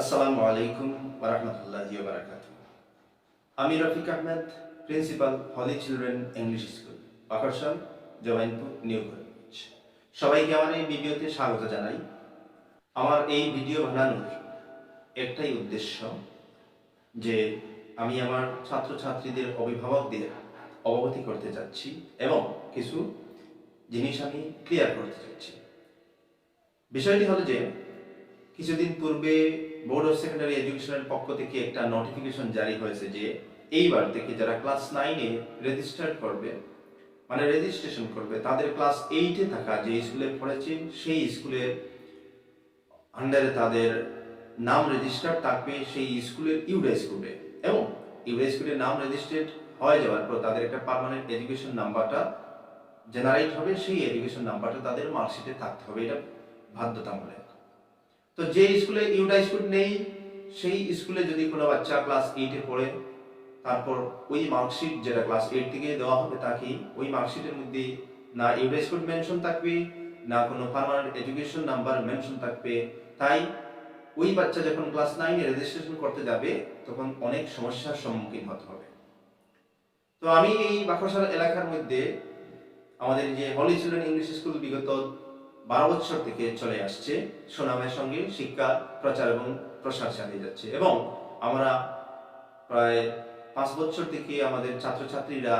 আসসালামু আলাইকুম ওরহমতুল্লাহি বারাকাত আমি Rafiq Ahmed, principal holy children English school Pakarsal Jobainpur, new college সবাইকে আমার এই ভিডিওতে স্বাগত জানাই। আমার এই ভিডিও বানানোর একটাই উদ্দেশ্য যে আমি আমার ছাত্রছাত্রীদের অভিভাবকদের অবগতি করতে চাচ্ছি এবং কিছু জিনিস আমি ক্লিয়ার করতে চাচ্ছি। বিষয়টি হলো যে, কিছুদিন পূর্বে বোর্ড অফ সেকেন্ডারি এডুকেশনের পক্ষ থেকে একটা নোটিফিকেশন জারি হয়েছে যে এইবার থেকে যারা ক্লাস নাইনে রেজিস্টার করবে মানে রেজিস্ট্রেশন করবে, তাদের ক্লাস এইটে থাকা যে স্কুলে পড়েছে, সেই স্কুলের আন্ডারে তাদের নাম রেজিস্টার থাকবে সেই স্কুলের ইউডা স্কুলে এবং ইউডা স্কুলের নাম রেজিস্ট্রেড হয়ে যাওয়ার পর তাদের একটা পার্মানেন্ট এডুকেশন নাম্বারটা জেনারেট হবে, সেই এডুকেশন নাম্বারটা তাদের মার্কশিটে থাকতে হবে, এটা বাধ্যতামূলক। তো যে স্কুলে ইউডা স্কুল নেই, সেই স্কুলে যদি কোনো বাচ্চা ক্লাস এইটে পড়ে, তারপর ওই মার্কশিট যেটা ক্লাস এইট থেকে দেওয়া হবে তাকে ওই মার্কশিটের মধ্যে না ইউডা স্কুল মেনশন থাকবে, না কোনো পার্মানেন্ট এডুকেশন নাম্বার মেনশন থাকবে। তাই ওই বাচ্চা যখন ক্লাস নাইনে রেজিস্ট্রেশন করতে যাবে, তখন অনেক সমস্যার সম্মুখীন হতে হবে। তো আমি এই বাকরসাল এলাকার মধ্যে আমাদের যে হলি চিলড্রেন ইংলিশ স্কুল বিগত বারো বছর থেকে চলে আসছে। সুনামের সঙ্গে শিক্ষা, প্রচার এবং প্রসার চালিয়ে যাচ্ছে। এবং আমরা প্রায় পাঁচ বছর থেকে আমাদের ছাত্রছাত্রীরা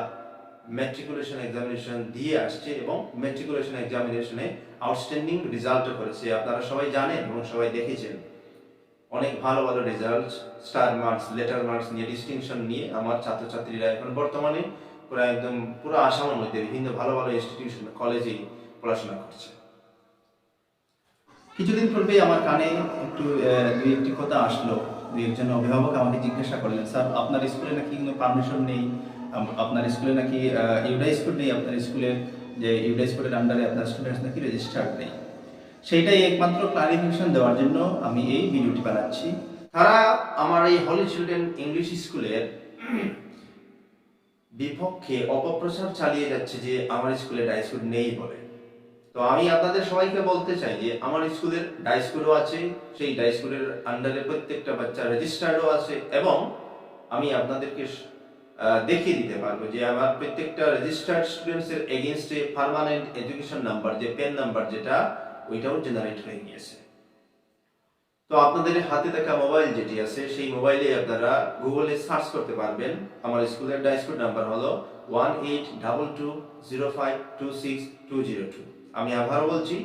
ম্যাট্রিকুলেশন এক্সামিনেশন দিয়ে আসছে এবং ম্যাট্রিকুলেশন এক্সামিনেশনে আউটস্ট্যান্ডিং রেজাল্টও করেছে। আপনারা সবাই জানেন এবং সবাই দেখেছেন। অনেক ভালো ভালো result star marks letter marks নিয়ে ডিস্টিংশন নিয়ে আমার ছাত্রছাত্রীরা এখন বর্তমানে পুরো একদম পুরো আসামের মধ্যে বিভিন্ন ভালো ভালো ইনস্টিটিউশন কলেজেই পড়াশোনা করছে। কিছুদিন পূর্বে আমার কানে একটু দুই একটি কথা আসলো। দুই একজন অভিভাবক আমাকে জিজ্ঞাসা করলেন, স্যার, আপনার স্কুলে নাকি কোনো পারমিশন নেই? আপনার স্কুলে নাকি ইউডা স্কুল নেই? আপনার স্কুলে যে ইউডা স্কুলের আন্ডারে আপনার স্টুডেন্টস নাকি রেজিস্টার্ড নেই? সেইটাই একমাত্র ক্লারিফিকেশন দেওয়ার জন্য আমি এই ভিডিওটি বানাচ্ছি। তারা আমার এই হলি চিলড্রেন ইংলিশ স্কুলের বিপক্ষে অপপ্রচার চালিয়ে যাচ্ছে যে আমার স্কুলে ডাই স্কুল নেই বলে। তো আমি আপনাদের সবাইকে বলতে চাই যে আমার স্কুলের ডাই স্কুলও আছে, সেই ডাই স্কুলের আন্ডারে প্রত্যেকটা বাচ্চা রেজিস্টার্ডও আছে এবং আমি আপনাদেরকে দেখিয়ে দিতে পারব যে আমার প্রত্যেকটা রেজিস্টার্ড স্টুডেন্টস এর এগেইনস্টে পার্মানেন্ট এডুকেশন নাম্বার যে পেন নাম্বার যেটা, ওইটাও জেনারেট হয়ে গিয়েছে। তো আপনাদের হাতে থাকা মোবাইল যেটি আছে, সেই মোবাইলে আপনারা গুগলে সার্চ করতে পারবেন। আমার স্কুলের ডাই স্কুল নাম্বার হলো one eight double two zero five two six two zero two আমি আবার বলছি,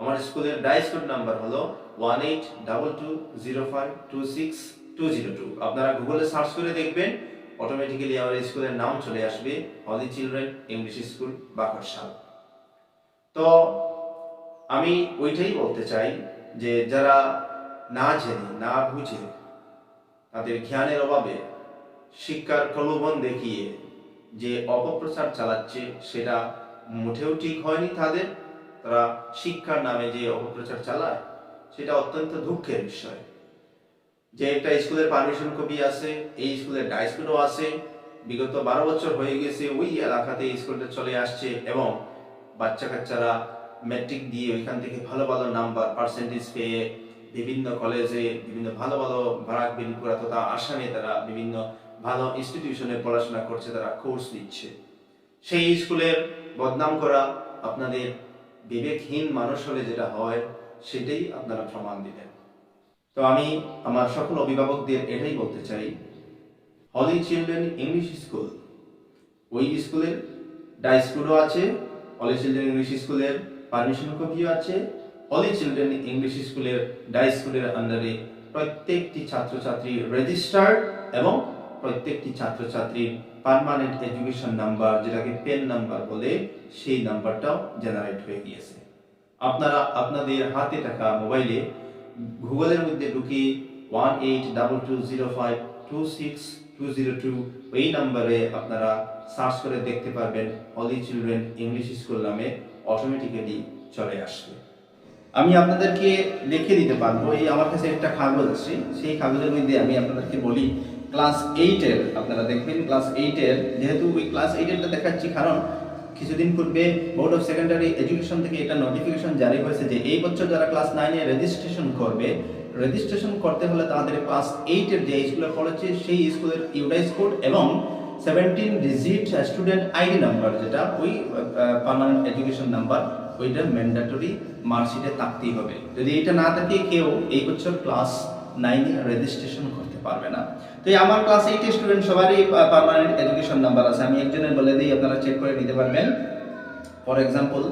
আমার স্কুলের ডাই স্কুল নাম্বার হলো one eight double two zero five two six two zero two আপনারা গুগলে সার্চ করে দেখবেন অটোমেটিক্যালি আমার স্কুলের নাম চলে আসবে holy children English school Bakarshal তো আমি ওইটাই বলতে চাই যে, যারা না জেনে, না বুঝে, তাদের জ্ঞানের অভাবে শিক্ষার প্রলোভন দেখিয়ে যে অপপ্রচার চালাচ্ছে, সেটা মোটেও ঠিক হয়নি তাদের। তারা শিক্ষার নামে যে অপপ্রচার চালায়, সেটা অত্যন্ত দুঃখের বিষয়। যে একটা স্কুলের পারমিশন কপি আছে, এই স্কুলের ডাই স্কুলও আছে। বিগত বারো বছর হয়ে গেছে, ওই এলাকাতে স্কুলটা চলে আসছে এবং বাচ্চা কাচ্চারা ম্যাট্রিক দিয়ে ওইখান থেকে ভালো ভালো নাম্বার পার্সেন্টেজ পেয়ে বিভিন্ন কলেজে বিভিন্ন ভালো ভালো ভাড়াক বিলপুরা তথা আসামে তারা বিভিন্ন ভালো ইনস্টিটিউশনে পড়াশোনা করছে, তারা কোর্স নিচ্ছে। সেই স্কুলের বদনাম করা আপনাদের বিবেকহীন মানুষ হলে যেটা হয়, সেটাই আপনারা প্রমাণ দিলেন। তো আমি আমার সকল অভিভাবকদের এটাই বলতে চাই হলি চিলড্রেন ইংলিশ স্কুল ওই স্কুলের ডাই স্কুলও আছে হলি চিলড্রেন ইংলিশ স্কুলের পারমিশন কপিও আছে হলি চিলড্রেন ইংলিশ স্কুলের ডাই স্কুলের আন্ডারে প্রত্যেকটি ছাত্রছাত্রী রেজিস্টার্ড এবং প্রত্যেকটি ছাত্রছাত্রীর পার্মানেন্ট এডুকেশন নাম্বার যেটাকে পেন নাম্বার বলে, সেই নাম্বারটাও জেনারেট হয়ে গিয়েছে। আপনারা, আপনাদের হাতে থাকা মোবাইলে গুগলের মধ্যে ঢুকি one eight double two zero five two six two zero two এই নাম্বারে আপনারা সার্চ করে দেখতে পারবেন অলি চিলড্রেন ইংলিশ স্কুল নামে অটোমেটিক্যালি চলে আসবে। আমি আপনাদেরকে লিখে দিতে পারব, এই আমার কাছে একটা কাগজ আছে, সেই কাগজের মধ্যে আমি আপনাদেরকে বলি ক্লাস এইটের আপনারা দেখবেন ক্লাস এইটের যেহেতু ওই ক্লাস এইটেরটা দেখাচ্ছি, কারণ কিছুদিন পূর্বে বোর্ড অফ সেকেন্ডারি এডুকেশন থেকে একটা নোটিফিকেশন জারি হয়েছে যে এই বছর যারা ক্লাস নাইনে রেজিস্ট্রেশন করবে রেজিস্ট্রেশন করতে হলে তাদের ক্লাস এইটের যে স্কুলে পড়েছে সেই স্কুলের ইউডাইস কোড এবং seventeen digit student ID number যেটা ওই পার্মানেন্ট এডুকেশন নাম্বার ওইটা ম্যান্ডাটরি মার্কশিটে থাকতেই হবে। যদি এটা না থাকে, কেউ এই বছর ক্লাস নাইনে রেজিস্ট্রেশন করতে পারবে না। তো আমার ক্লাস এইটের স্টুডেন্ট সবারই পার্মানেন্ট এডুকেশন নাম্বার আছে। আমি একজনের বলে দিই, আপনারা চেক করে নিতে পারবেন। For example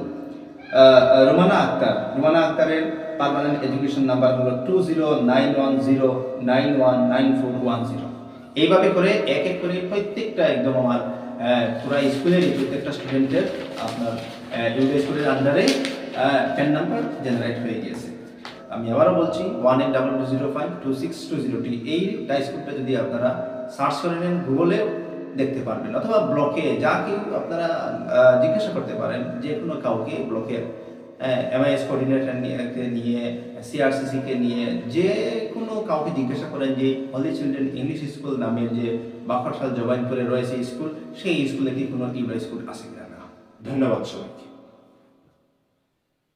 Romana Akter. Romana আক্তারের পার্মানেন্ট এডুকেশন নাম্বার হলো two zero nine one zero nine one nine four one zero এইভাবে করে এক এক করে প্রত্যেকটা একদম আমার পুরা স্কুলের প্রত্যেকটা স্টুডেন্টের আপনার স্কুলের আন্ডারে প্যান নাম্বার জেনারেট হয়ে গিয়েছে। আমি আবারও বলছি one eight double two zero five two six two zero two এই ডাই স্কুলটা যদি আপনারা সার্চ করে নেন গুগলে দেখতে পারবেন, অথবা ব্লকে যা কেউ আপনারা জিজ্ঞাসা করতে পারেন, যে কোনো কাউকে ব্লকের এমআইএস কোঅর্ডিনেটর নিয়ে নিয়ে সিআরসিসি কে নিয়ে, যে কোনো কাউকে জিজ্ঞাসা করেন যে হলি চিলড্রেন ইংলিশ স্কুল নামের যে বাফারশাল জবাইনপুরে রয়েছে স্কুল সেই স্কুলে কি কোনো ইউরা স্কুল আছে কিনা? না ধন্যবাদ সবাইকে।